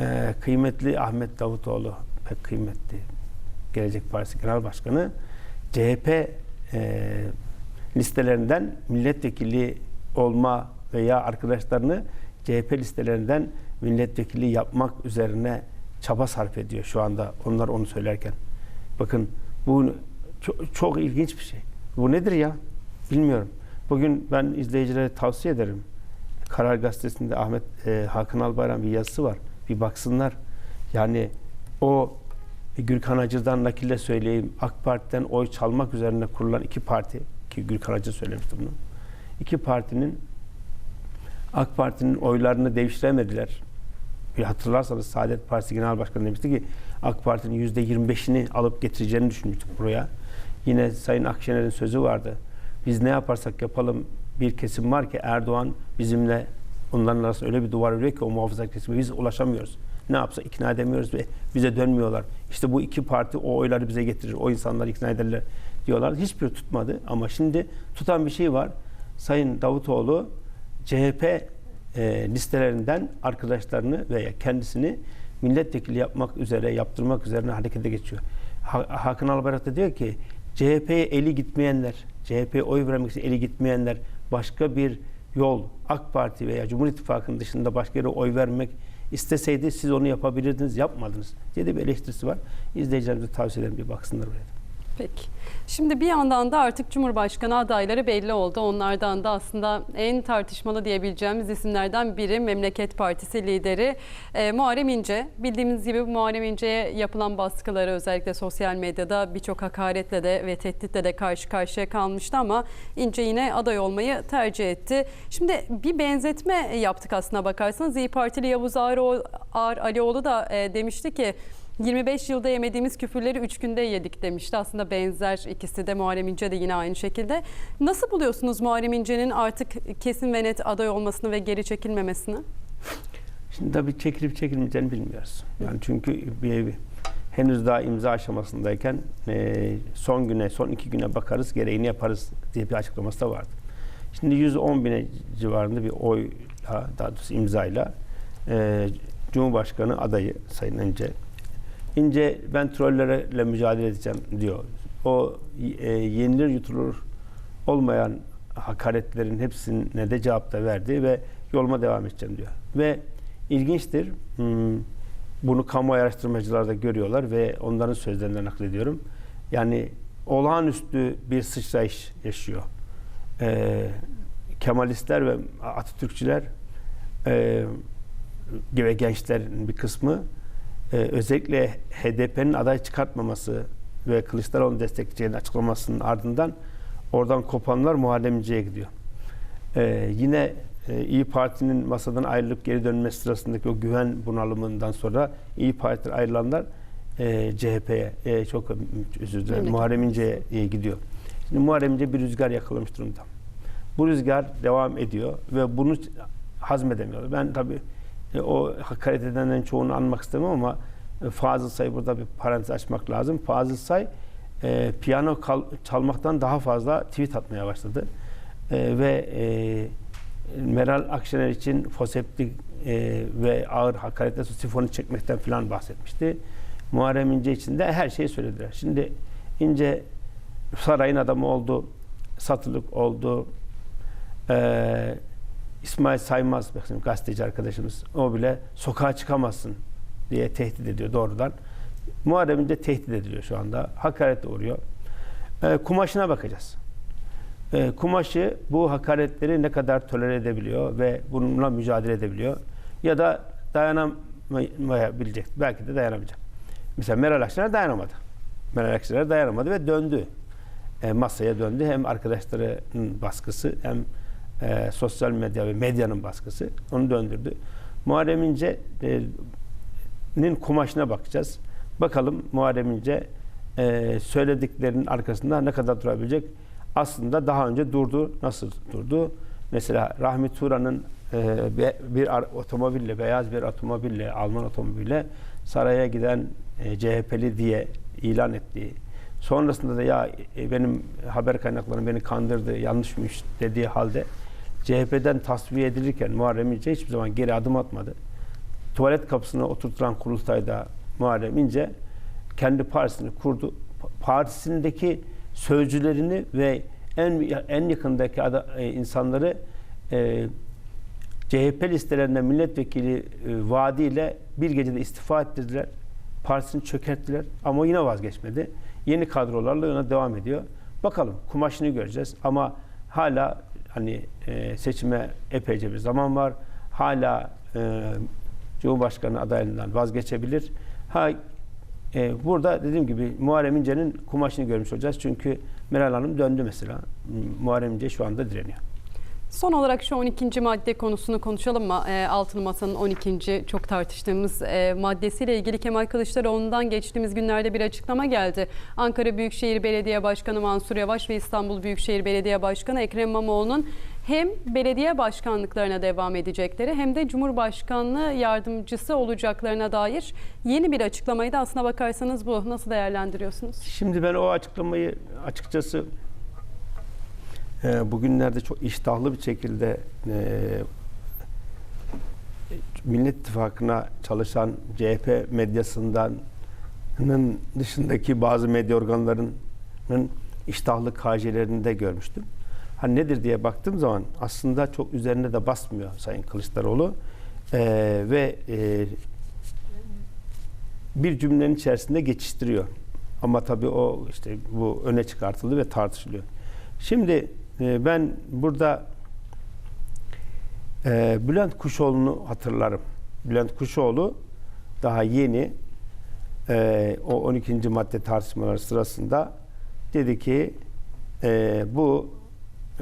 Ee, kıymetli Ahmet Davutoğlu pek kıymetli Gelecek Partisi Genel Başkanı CHP e, listelerinden milletvekili olma veya arkadaşlarını CHP listelerinden milletvekili yapmak üzerine çaba sarf ediyor şu anda onlar onu söylerken. Bakın bu çok, çok ilginç bir şey. Bu nedir ya? Bilmiyorum. Bugün ben izleyicilere tavsiye ederim. Karar Gazetesi'nde Ahmet e, Hakan Albayrak bir yazısı var. Bir baksınlar. Yani o Gürkan Hacı'dan nakille söyleyeyim. AK Parti'den oy çalmak üzerine kurulan iki parti ki Gürkan Hacı söylemişti bunu. İki partinin AK Parti'nin oylarını devşiremediler. Bir hatırlarsanız Saadet Partisi Genel Başkanı demişti ki AK Parti'nin yüzde 25'ini alıp getireceğini düşünmüştük buraya. Yine Sayın Akşener'in sözü vardı. Biz ne yaparsak yapalım bir kesim var ki Erdoğan bizimle onların arasında öyle bir duvar örüyor ki o muhafazakar kesimi biz ulaşamıyoruz. Ne yapsa ikna edemiyoruz ve bize dönmüyorlar. İşte bu iki parti o oyları bize getirir, o insanları ikna ederler diyorlar. Hiçbir tutmadı ama şimdi tutan bir şey var. Sayın Davutoğlu CHP e, listelerinden arkadaşlarını veya kendisini milletvekili yapmak üzere, yaptırmak üzerine harekete geçiyor. Ha- Hakan Albayrak da diyor ki CHP'ye eli gitmeyenler, CHP'ye oy vermek için eli gitmeyenler başka bir yol AK Parti veya Cumhur İttifakı'nın dışında başka yere oy vermek isteseydi siz onu yapabilirdiniz, yapmadınız diye de bir eleştirisi var. İzleyicilerimize tavsiye ederim bir baksınlar oraya. Peki. Şimdi bir yandan da artık Cumhurbaşkanı adayları belli oldu. Onlardan da aslında en tartışmalı diyebileceğimiz isimlerden biri Memleket Partisi lideri e, Muharrem İnce. Bildiğimiz gibi Muharrem İnce'ye yapılan baskıları özellikle sosyal medyada birçok hakaretle de ve tehditle de karşı karşıya kalmıştı ama İnce yine aday olmayı tercih etti. Şimdi bir benzetme yaptık aslına bakarsanız. İyi Partili Yavuz Ağar, Ağar Alioğlu da e, demişti ki 25 yılda yemediğimiz küfürleri 3 günde yedik demişti. Aslında benzer ikisi de Muharrem İnce de yine aynı şekilde. Nasıl buluyorsunuz Muharrem İnce'nin artık kesin ve net aday olmasını ve geri çekilmemesini? Şimdi tabii çekilip çekilmeyeceğini bilmiyoruz. Yani çünkü bir, henüz daha imza aşamasındayken e, son güne, son iki güne bakarız, gereğini yaparız diye bir açıklaması da vardı. Şimdi 110 bine civarında bir oyla, daha doğrusu imzayla e, Cumhurbaşkanı adayı Sayın İnce. İnce ben trollerle mücadele edeceğim diyor. O e, yenilir yutulur olmayan hakaretlerin hepsine de cevap da verdi ve yoluma devam edeceğim diyor. Ve ilginçtir. hmm, Bunu kamu araştırmacılar da görüyorlar ve onların sözlerinden naklediyorum. Yani olağanüstü bir sıçrayış yaşıyor. Ee, Kemalistler ve Atatürkçüler e, ve gençlerin bir kısmı e, özellikle HDP'nin aday çıkartmaması ve Kılıçdaroğlu'nu destekleyeceğini açıklamasının ardından oradan kopanlar Muharrem İnce'ye gidiyor. Ee, yine e, İyi Parti'nin masadan ayrılıp geri dönmesi sırasındaki o güven bunalımından sonra İyi Parti'den ayrılanlar e, CHP'ye e, çok özür dilerim Muharrem İnce'ye e, gidiyor. Şimdi Muharrem İnce bir rüzgar yakalamış durumda. Bu rüzgar devam ediyor ve bunu hazmedemiyor. Ben tabii e, o hakaret edenlerin çoğunu anmak istemem ama e, Fazıl Say burada bir parantez açmak lazım. Fazıl Say e, piyano çalmaktan daha fazla tweet atmaya başladı. E, ve e, Meral Akşener için foseptik e, ve ağır hakaretle sifonu çekmekten falan bahsetmişti. Muharrem İnce için de her şeyi söylediler. Şimdi İnce sarayın adamı oldu, satılık oldu. Ee, İsmail Saymaz, bakın gazeteci arkadaşımız, o bile sokağa çıkamazsın diye tehdit ediyor doğrudan. Muharrem İnce tehdit ediliyor şu anda. Hakaret uğruyor. Ee, kumaşına bakacağız. Ee, kumaşı bu hakaretleri ne kadar tolere edebiliyor ve bununla mücadele edebiliyor. Ya da dayanamayabilecek. Belki de dayanamayacak. Mesela Meral Akşener dayanamadı. Meral Akşener dayanamadı ve döndü. E, masaya döndü. Hem arkadaşlarının baskısı hem e, sosyal medya ve medyanın baskısı onu döndürdü. Muharrem İnce'nin kumaşına bakacağız. Bakalım Muharrem İnce e, söylediklerinin arkasında ne kadar durabilecek? Aslında daha önce durdu. Nasıl durdu? Mesela Rahmi Turan'ın e, bir otomobille, beyaz bir otomobille, Alman otomobille saraya giden e, CHP'li diye ilan ettiği, sonrasında da ya e, benim haber kaynaklarım beni kandırdı, yanlışmış dediği halde CHP'den tasfiye edilirken Muharrem İnce hiçbir zaman geri adım atmadı. tuvalet kapısına oturtulan kurultayda Muharrem İnce kendi partisini kurdu. Pa- Partisindeki sözcülerini ve en en yakındaki ada- e, insanları e, CHP listelerinde milletvekili e, vaadiyle bir gecede istifa ettirdiler. Partisini çökerttiler ama yine vazgeçmedi. Yeni kadrolarla ona devam ediyor. Bakalım kumaşını göreceğiz ama hala hani e, seçime epeyce bir zaman var. Hala e, Cumhurbaşkanı adaylığından vazgeçebilir. Ha e, burada dediğim gibi Muharrem İnce'nin kumaşını görmüş olacağız. Çünkü Meral Hanım döndü mesela. Muharrem İnce şu anda direniyor. Son olarak şu 12. madde konusunu konuşalım mı? E, Altılı Masa'nın 12. çok tartıştığımız e, maddesiyle ilgili Kemal Kılıçdaroğlu'ndan geçtiğimiz günlerde bir açıklama geldi. Ankara Büyükşehir Belediye Başkanı Mansur Yavaş ve İstanbul Büyükşehir Belediye Başkanı Ekrem İmamoğlu'nun hem belediye başkanlıklarına devam edecekleri hem de Cumhurbaşkanlığı yardımcısı olacaklarına dair yeni bir açıklamaydı. Aslına bakarsanız bu nasıl değerlendiriyorsunuz? Şimdi ben o açıklamayı açıkçası e, bugünlerde çok iştahlı bir şekilde e, Millet İttifakı'na çalışan CHP medyasından dışındaki bazı medya organlarının iştahlı KJ'lerinde görmüştüm. Hani nedir diye baktığım zaman aslında çok üzerine de basmıyor Sayın Kılıçdaroğlu. E, ve e, bir cümlenin içerisinde geçiştiriyor. Ama tabii o işte bu öne çıkartıldı ve tartışılıyor. Şimdi e, ben burada e, Bülent Kuşoğlu'nu hatırlarım. Bülent Kuşoğlu daha yeni e, o 12. madde tartışmaları sırasında dedi ki e, bu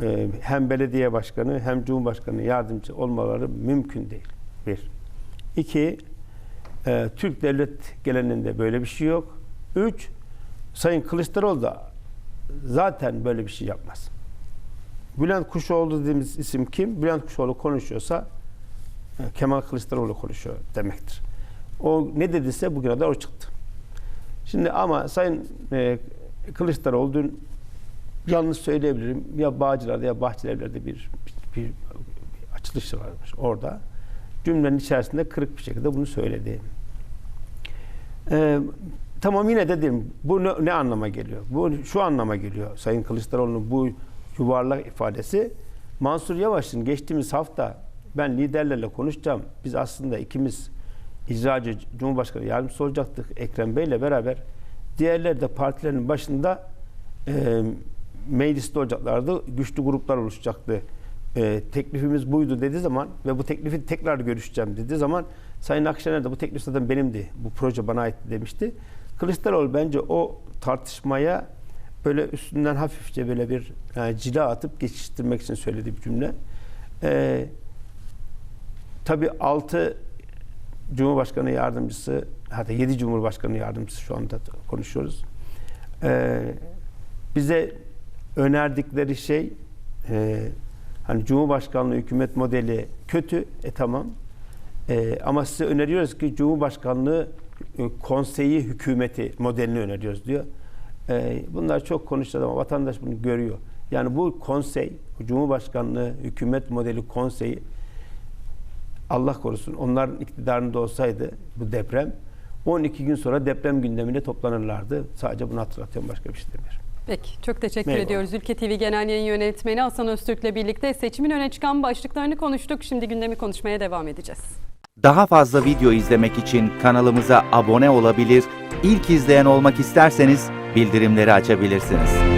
e, hem belediye başkanı hem cumhurbaşkanı yardımcı olmaları mümkün değil. Bir. İki, e, Türk devlet geleneğinde böyle bir şey yok. Üç, Sayın Kılıçdaroğlu da zaten böyle bir şey yapmaz. Bülent Kuşoğlu dediğimiz isim kim? Bülent Kuşoğlu konuşuyorsa e, Kemal Kılıçdaroğlu konuşuyor demektir. O ne dediyse bugüne kadar o çıktı. Şimdi ama Sayın e, Kılıçdaroğlu dün yalnız söyleyebilirim ya Bağcılar'da ya Bahçelievler'de bir, bir, bir açılışı varmış orada. Cümlenin içerisinde kırık bir şekilde bunu söyledi. Ee, tamam yine dedim bu ne, ne anlama geliyor? Bu şu anlama geliyor Sayın Kılıçdaroğlu'nun bu yuvarlak ifadesi. Mansur Yavaş'ın geçtiğimiz hafta ben liderlerle konuşacağım. Biz aslında ikimiz icracı Cumhurbaşkanı yardımcısı olacaktık Ekrem Bey'le beraber. Diğerleri de partilerin başında e, mecliste olacaklardı. Güçlü gruplar oluşacaktı. E, teklifimiz buydu dediği zaman ve bu teklifi tekrar görüşeceğim dediği zaman Sayın Akşener de bu teklif zaten benimdi. Bu proje bana ait demişti. Kılıçdaroğlu bence o tartışmaya böyle üstünden hafifçe böyle bir yani cila atıp geçiştirmek için söylediği bir cümle. E, tabii 6 Cumhurbaşkanı yardımcısı hatta 7 Cumhurbaşkanı yardımcısı şu anda konuşuyoruz. E, bize önerdikleri şey e, hani Cumhurbaşkanlığı hükümet modeli kötü. E tamam. E, ama size öneriyoruz ki Cumhurbaşkanlığı e, konseyi hükümeti modelini öneriyoruz diyor. E, bunlar çok konuşuldu ama vatandaş bunu görüyor. Yani bu konsey, Cumhurbaşkanlığı hükümet modeli konseyi Allah korusun onların iktidarında olsaydı bu deprem 12 gün sonra deprem gündemine toplanırlardı. Sadece bunu hatırlatıyorum başka bir şey demiyorum. Peki çok teşekkür Eyvallah. ediyoruz. Ülke TV Genel Yayın Yönetmeni Hasan Öztürk'le birlikte seçimin öne çıkan başlıklarını konuştuk. Şimdi gündemi konuşmaya devam edeceğiz. Daha fazla video izlemek için kanalımıza abone olabilir, ilk izleyen olmak isterseniz bildirimleri açabilirsiniz.